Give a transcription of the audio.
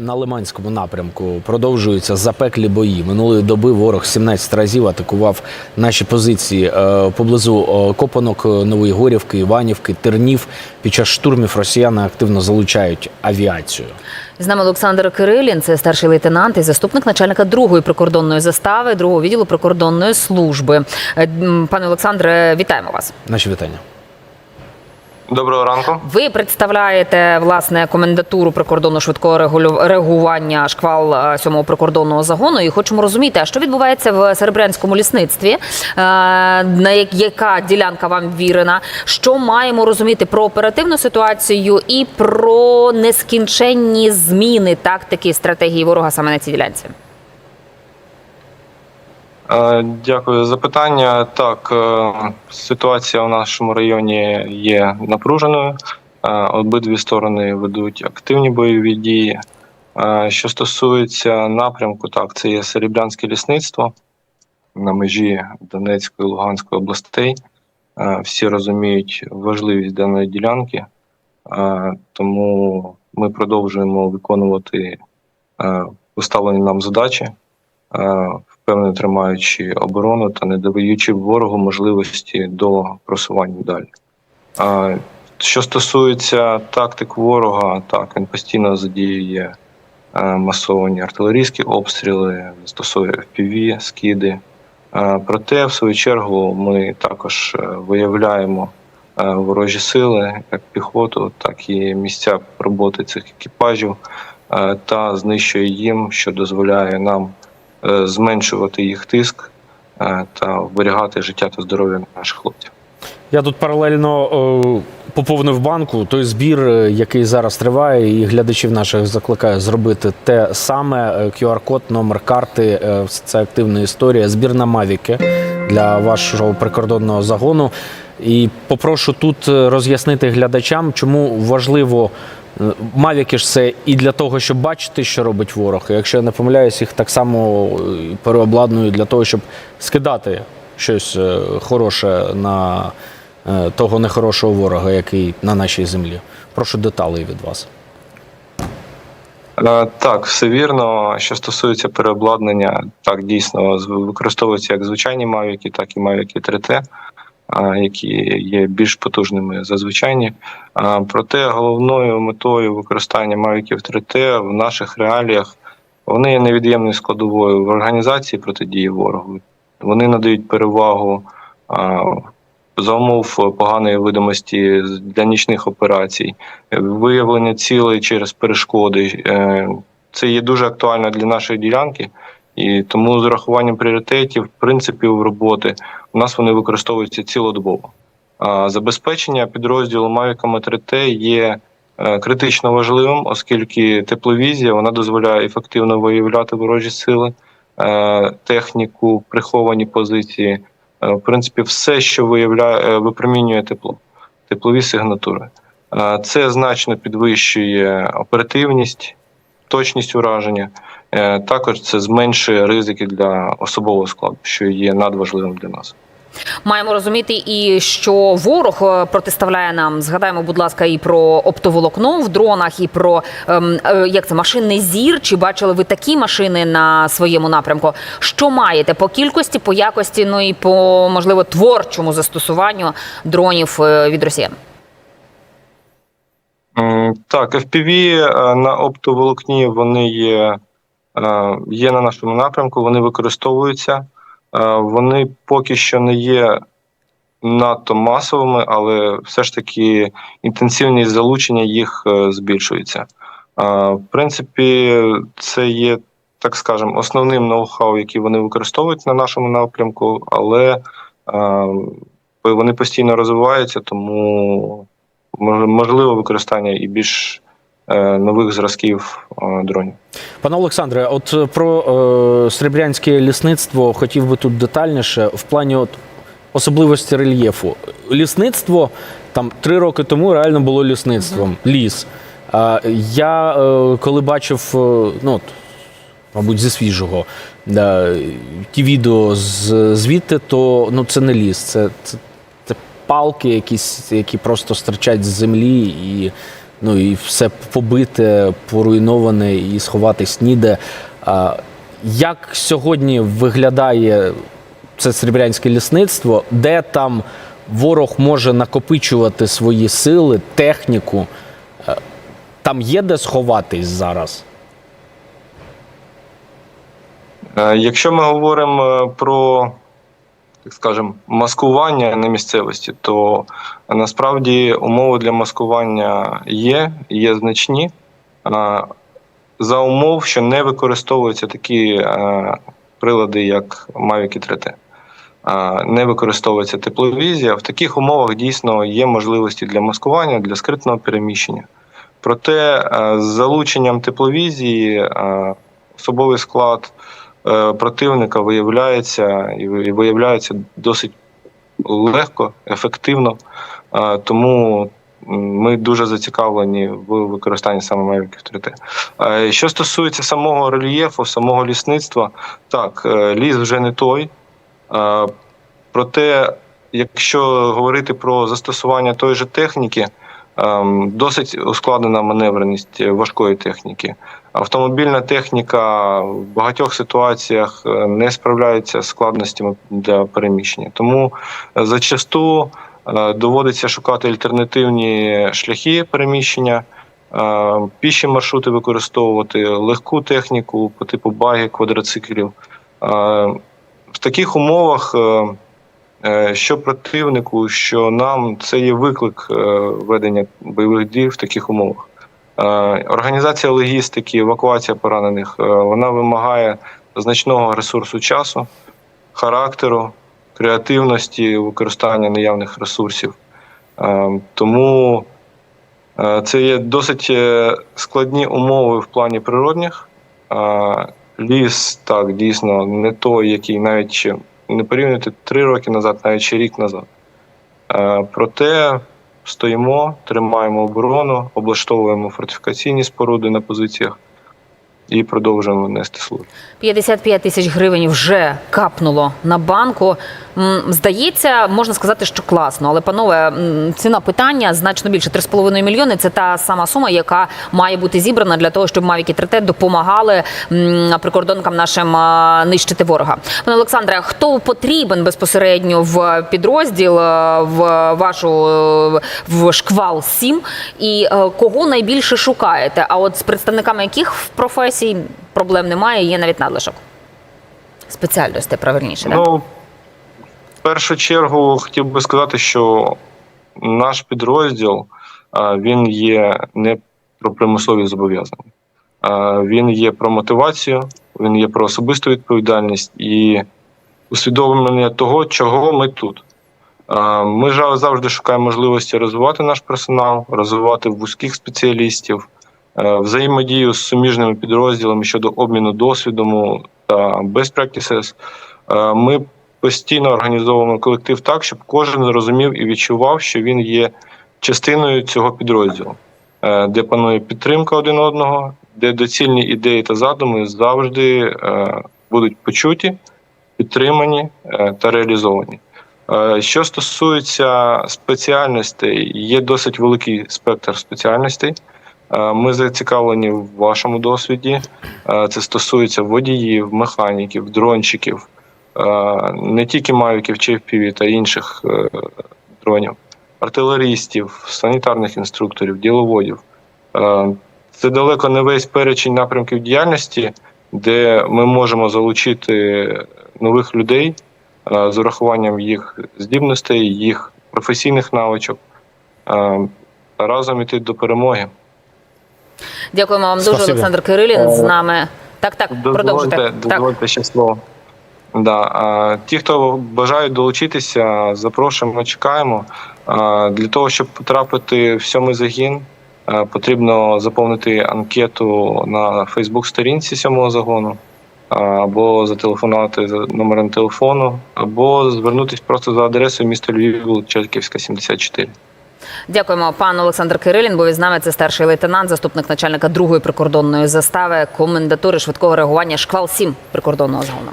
На Лиманському напрямку продовжуються запеклі бої. Минулої доби ворог 17 разів атакував наші позиції е, поблизу е, Копанок, е, Нової Горівки, Іванівки, Тернів. Під час штурмів росіяни активно залучають авіацію. З нами Олександр Кирилін, це старший лейтенант і заступник начальника другої прикордонної застави, другого відділу прикордонної служби. Пане Олександре, вітаємо вас. Наші вітання. Доброго ранку. Ви представляєте власне комендатуру прикордонно швидкого реагування шквал е, сьомого прикордонного загону. І хочемо розуміти, а що відбувається в серебрянському лісництві, е, на як- яка ділянка вам вірена? Що маємо розуміти про оперативну ситуацію і про нескінченні зміни тактики стратегії ворога саме на цій ділянці? Е, Дякую за запитання. Так, е, ситуація в нашому районі є напруженою. Е, Обидві сторони ведуть активні бойові дії. Що стосується напрямку, так, це є Серебрянське лісництво на межі Донецької і Луганської областей. Всі розуміють важливість даної ділянки, тому ми продовжуємо виконувати поставлені нам задачі. Е, впевнено тримаючи оборону та не даючи ворогу можливості до просування далі. А, Що стосується тактик ворога, так він постійно задіює е, масовані артилерійські обстріли, застосовує FPV, скиди. Е, Проте, в свою чергу, ми також е, виявляємо ворожі сили, як піхоту, так і місця роботи цих екіпажів та знищує їм, що дозволяє нам зменшувати їх тиск е, та вберігати життя та здоров'я наших хлопців. Я тут паралельно е, поповнив банку той збір, е, який зараз триває, і глядачів наших закликаю зробити те саме. Е, QR-код, номер карти, е, це активна історія. Збір на Мавіки для вашого прикордонного загону. І попрошу тут е, роз'яснити глядачам, чому важливо. Е, Мавіки ж це і для того, щоб бачити, що робить ворог. Якщо я не помиляюсь, їх так само е, переобладнують для того, щоб скидати щось е, хороше на того нехорошого ворога, який на нашій землі. Прошу деталей від вас. Так, все вірно. Що стосується переобладнання, так дійсно використовуються як звичайні мавіки, так і мавіки 3T, е, які є більш потужними за звичайні. Проте головною метою використання мавіків 3T в наших реаліях вони є невід'ємною складовою в організації протидії ворогу. Вони надають перевагу за умов поганої видимості для нічних операцій, виявлення цілей через перешкоди. Е, Це є дуже актуально для нашої ділянки, і тому з урахуванням пріоритетів, принципів роботи, у нас вони використовуються цілодобово. А Забезпечення підрозділу Mavic 3T є е, критично важливим, оскільки тепловізія вона дозволяє ефективно виявляти ворожі сили, е, техніку, приховані позиції. Е, В принципі, все, що виявляє, випромінює тепло, теплові сигнатури. Це значно підвищує оперативність, точність ураження. Е, Також це зменшує ризики для особового складу, що є надважливим для нас. Маємо розуміти і що ворог е, протиставляє нам. Згадаємо, будь ласка, і про оптоволокно в дронах, і про ем, е, як це машинний зір. Чи бачили ви такі машини на своєму напрямку? Що маєте по кількості, по якості, ну і по можливо творчому застосуванню дронів від росіян? Так, FPV на оптоволокні вони є, є на нашому напрямку, вони використовуються. Е, Вони поки що не є надто масовими, але все ж таки інтенсивність залучення їх е, збільшується. Е, В принципі, це є, так скажемо, основним ноу-хау, який вони використовують на нашому напрямку, але е, вони постійно розвиваються, тому можливо використання і більш е, нових зразків е, дронів. Пане Олександре, от е, про е, Сребрянське лісництво хотів би тут детальніше в плані от, особливості рельєфу. Лісництво там три роки тому реально було лісництвом, ліс. А я е, коли бачив, е, ну, от, мабуть, зі свіжого, да, ті відео з, звідти, то ну, це не ліс, це, це, це палки якісь, які просто стирчать з землі і ну і все побите, поруйноване і сховатись ніде. Як сьогодні виглядає це серебрянське лісництво, де там ворог може накопичувати свої сили, техніку? Е, Там є де сховатись зараз? Е, Якщо ми говоримо е, про, так скажемо, маскування на місцевості, то насправді умови для маскування є, є значні. За умов, що не використовуються такі е, прилади, як Mavic 3T. Е, Не використовується тепловізія. В таких умовах дійсно є можливості для маскування, для скритного переміщення. Проте е, з залученням тепловізії е, особовий склад противника виявляється і виявляється досить легко, ефективно. Е, Тому ми дуже зацікавлені в використанні саме Mavic 3T. Е, Що стосується самого рельєфу, самого лісництва, так, е, ліс вже не той. Е, Проте, якщо говорити про застосування тої же техніки, ем, досить ускладнена маневреність важкої техніки. Автомобільна техніка в багатьох ситуаціях е, не справляється з складностями для переміщення. Тому е, зачасту е, доводиться шукати альтернативні шляхи переміщення, піші маршрути використовувати, легку техніку по типу баги, квадроциклів. В таких умовах, що противнику, що нам, це є виклик ведення бойових дій в таких умовах. Е, Організація логістики, евакуація поранених е, вона вимагає значного ресурсу часу, характеру, креативності, використання наявних ресурсів. Е, Тому це є досить складні умови в плані природних. Ліс так дійсно не той, який навіть не порівнювати три роки назад, навіть ще рік назад. Проте стоїмо, тримаємо оборону, облаштовуємо фортифікаційні споруди на позиціях і продовжуємо нести службу. 55 тисяч гривень вже капнуло на банку. Здається, можна сказати, що класно. Але, панове, ціна питання значно більше 3,5 мільйони. Це та сама сума, яка має бути зібрана для того, щоб Mavic 3T допомагали прикордонкам нашим нищити ворога. Пане Олександре, хто потрібен безпосередньо в підрозділ е, в вашу е, в шквал 7 і е, кого найбільше шукаєте? А от з представниками яких професій проблем немає, є навіть надлишок. Спеціальності, правильніше, так? Ну, в першу чергу хотів би сказати, що наш підрозділ він є не про примусові зобов'язання. Він є про мотивацію, він є про особисту відповідальність і усвідомлення того, чого ми тут. Ми завжди шукаємо можливості розвивати наш персонал, розвивати вузьких спеціалістів, е, взаємодію з суміжними підрозділами щодо обміну досвідом та best practices. Е, Ми постійно організовуємо колектив так, щоб кожен розумів і відчував, що він є частиною цього підрозділу, е, де панує підтримка один одного, де доцільні ідеї та задуми завжди е, будуть почуті, підтримані е, та реалізовані. Е, Що стосується спеціальностей, є досить великий спектр спеціальностей. Е, Ми зацікавлені в вашому досвіді. Е, Це стосується водіїв, механіків, дрончиків, е, не тільки мавіків чи FPV, та інших дронів, артилерістів, санітарних інструкторів, діловодів. Це далеко не весь перечень напрямків діяльності, де ми можемо залучити нових людей з урахуванням їх здібностей, їх професійних навичок. Разом іти до перемоги. Дякуємо вам дуже, Олександр Кирилін. З нами. Так, так, продовжуйте. Дозвольте, Так. ще слово. Да. Ті, хто бажають долучитися, запрошуємо, чекаємо. Для того, щоб потрапити в сьомий загін, потрібно заповнити анкету на Фейсбук-сторінці сьомого загону, або зателефонувати за номером телефону, або звернутися просто за адресою міста Львів, Чайківська, 74. Дякуємо, пан Олександр Кирилін. Був з нами це старший лейтенант, заступник начальника другої прикордонної застави комендатури швидкого реагування шквал 7 прикордонного загону.